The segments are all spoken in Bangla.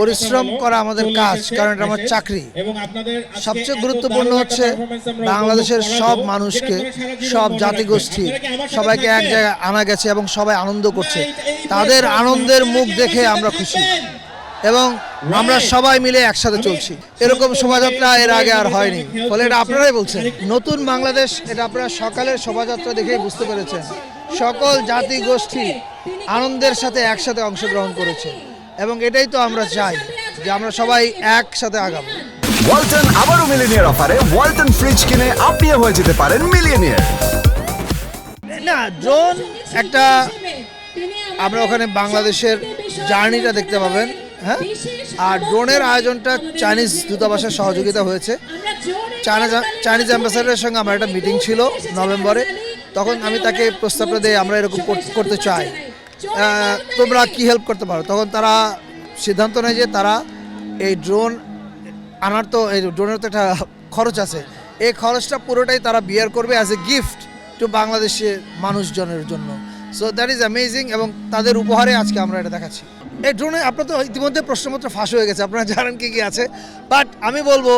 পরিশ্রম করা আমাদের কাজ কারণ এটা আমার চাকরি। সবচেয়ে গুরুত্বপূর্ণ হচ্ছে বাংলাদেশের সব মানুষকে সব জাতিগোষ্ঠী সবাইকে এক জায়গায় আনা গেছে এবং সবাই আনন্দ করছে। তাদের আনন্দের মুখ দেখে আমরা খুশি। এবং আমরা সবাই মিলে একসাথে চলছি। এরকম শোভাযাত্রা এর আগে আর হয়নি। ফলে এটা আপনারাই বলছেন। নতুন বাংলাদেশ এটা আপনারা সকালের শোভাযাত্রা দেখেই বুঝতে পেরেছেন। সকল জাতি গোষ্ঠী আনন্দের সাথে একসাথে অংশগ্রহণ করেছে। এবং এটাই তো আমরা চাই যে আমরা সবাই একসাথে আগাবো। ওয়ালটন আবারও মিলিনিয়ার অফারে ওয়ালটন ফ্রিজ কিনে আপনিও হয়ে যেতে পারেন মিলিয়নিয়ার। না ড্রোন একটা আমরা ওখানে বাংলাদেশের জার্নিটা দেখতে পাবেন হ্যাঁ? আর ড্রোনের আয়োজনটা চাইনিজ দূতাবাসের সহযোগিতা হয়েছে। চাইনিজ চাইনিজ অ্যাম্বাসাডারের সঙ্গে আমার একটা মিটিং ছিল নভেম্বরে। তখন আমি তাকে প্রস্তাবটা দিয়ে আমরা এরকম কর- করতে চাই। তোমরা কি হেল্প করতে পারো? তখন তারা সিদ্ধান্ত নেয় যে তারা এই ড্রোন আনার তো, এই ড্রোনের তো একটা খরচ আছে। এই খরচটা পুরোটাই তারা বিয়ার করবে অ্যাজ এ গিফট টু বাংলাদেশের মানুষজনের জন্য। সো দ্যাট ইজ অ্যামেজিং এবং তাদের উপহারে আজকে আমরা এটা দেখাচ্ছি। এই ড্রোনে আপনার তো ইতিমধ্যে প্রশ্নপত্র ফাঁস হয়ে গেছে, আপনারা জানেন কি কি আছে। বাট আমি বলব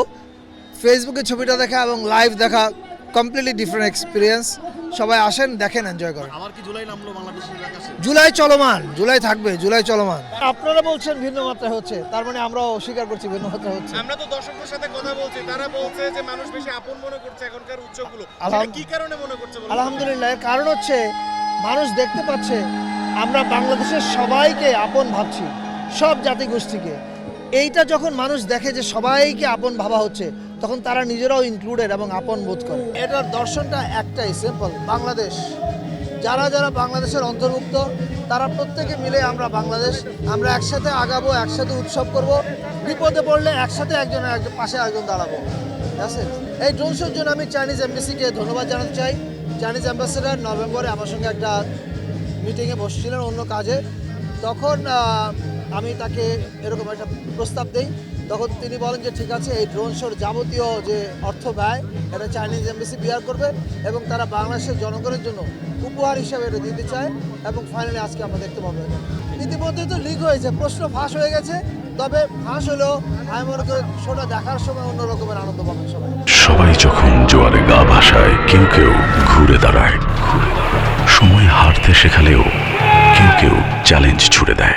ফেসবুকে ছবিটা দেখা এবং লাইভ দেখা কমপ্লিটলি ডিফারেন্ট এক্সপিরিয়েন্স সবাই আসেন দেখেন এনজয় করেন। আবার কি জুলাই নামলো বাংলাদেশের জুলাই চলমান জুলাই থাকবে জুলাই চলমান। আপনারা বলছেন ভিন্ন মাত্রায় হচ্ছে তার মানে আমরাও অস্বীকার করছি ভিন্ন মাত্রায় হচ্ছে। আমরা তো দর্শকদের সাথে কথা বলছি তারা বলছে যে মানুষ বেশি আপন মনে করছে এখনকার উৎসবগুলো আলহাম- কি কারণে মনে করছে বলুন? আলহামদুলিল্লাহ এর কারণ হচ্ছে মানুষ দেখতে পাচ্ছে আমরা বাংলাদেশের সবাইকে আপন ভাবছি সব জাতিগোষ্ঠীকে। এইটা যখন মানুষ দেখে যে সবাইকে আপন ভাবা হচ্ছে তখন তারা নিজেরাও ইনক্লুডেড এবং আপন বোধ করে। এটার দর্শনটা একটাই সিম্পল বাংলাদেশ। যারা যারা বাংলাদেশের অন্তর্ভুক্ত, তারা প্রত্যেকে মিলে আমরা বাংলাদেশ, আমরা একসাথে আগাবো, একসাথে উৎসব করব। বিপদে পড়লে একসাথে একজন একজন পাশে একজন দাঁড়াবো। আছে এই ড্রোন জন্য আমি চাইনিজ এমবেসিকে ধন্যবাদ জানাতে চাই। চাইনিজ অ্যাম্বাসেডার নভেম্বরে আমার সঙ্গে একটা মিটিংয়ে বসছিলেন অন্য কাজে। তখন আমি তাকে এরকম একটা প্রস্তাব দেই। তখন তিনি বলেন যে, ঠিক আছে, এই ড্রোন শোর যাবতীয় যে অর্থ ব্যয়, এটা চাইনিজ এমবেসি বিয়ার করবে এবং তারা বাংলাদেশের জনগণের জন্য উপহার হিসাবে এটা দিতে চায় এবং ফাইনালি আজকে আমরা দেখতে পাবো ইতিমধ্যে তো লিক হয়েছে, প্রশ্ন ফাঁস হয়ে গেছে। তবে ফাঁস হলেও আমি মনে করি শোটা দেখার সময় অন্য রকমের আনন্দ পাবেন সবাই। সবাই যখন জোয়ারে গা ভাসায়, কেউ কেউ ঘুরে দাঁড়ায়। সময় হারতে শেখালেও কেউ কেউ চ্যালেঞ্জ ছুড়ে দেয়।